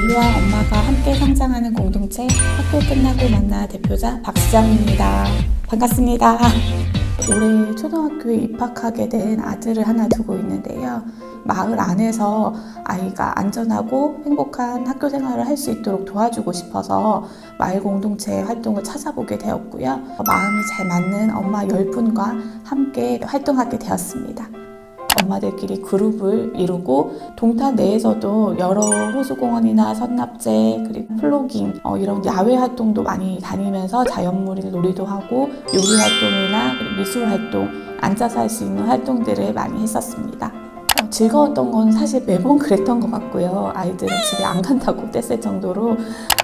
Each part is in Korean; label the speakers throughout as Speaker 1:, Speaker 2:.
Speaker 1: 아이와 엄마가 함께 성장하는 공동체 학교 끝나고 만나 대표자 박수정입니다. 반갑습니다. 올해 초등학교에 입학하게 된 아들을 하나 두고 있는데요. 마을 안에서 아이가 안전하고 행복한 학교 생활을 할 수 있도록 도와주고 싶어서 마을 공동체 활동을 찾아보게 되었고요. 마음이 잘 맞는 엄마 10분과 함께 활동하게 되었습니다. 엄마들끼리 그룹을 이루고 동탄 내에서도 여러 호수공원이나 선납제 그리고 플로깅 어, 이런 야외 활동도 많이 다니면서 자연물 놀이도 하고 요리 활동이나 미술 활동 앉아서 할 수 있는 활동들을 많이 했었습니다. 어, 즐거웠던 건 사실 매번 그랬던 것 같고요. 아이들은 집에 안 간다고 뗐을 정도로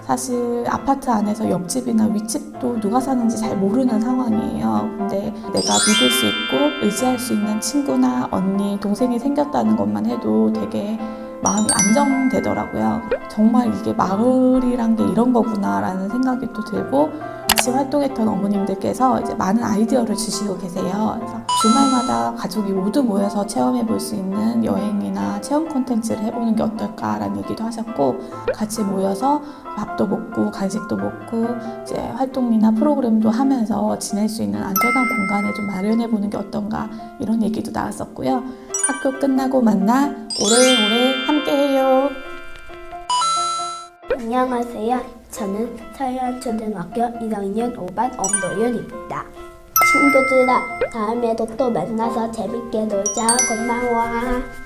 Speaker 1: 사실 아파트 안에서 옆집이나 윗집도 누가 사는지 잘 모르는 상황이에요. 근데 내가 믿을 수 있고 의지할 수 있는 친구나 언니, 동생이 생겼다는 것만 해도 되게 마음이 안정되더라고요. 정말 이게 마을이란 게 이런 거구나라는 생각이 또 들고 같이 활동했던 어머님들께서 이제 많은 아이디어를 주시고 계세요. 그래서 주말마다 가족이 모두 모여서 체험해 볼 수 있는 여행이나 체험 콘텐츠를 해보는 게 어떨까라는 얘기도 하셨고 같이 모여서 밥도 먹고 간식도 먹고 이제 활동이나 프로그램도 하면서 지낼 수 있는 안전한 공간을 좀 마련해 보는 게 어떤가 이런 얘기도 나왔었고요. 학교 끝나고 만나 오래오래 함께해요.
Speaker 2: 안녕하세요. 저는 서현초등학교 1학년 5반 엄도윤입니다. 친구들아, 다음에도 또 만나서 재밌게 놀자. 고마워.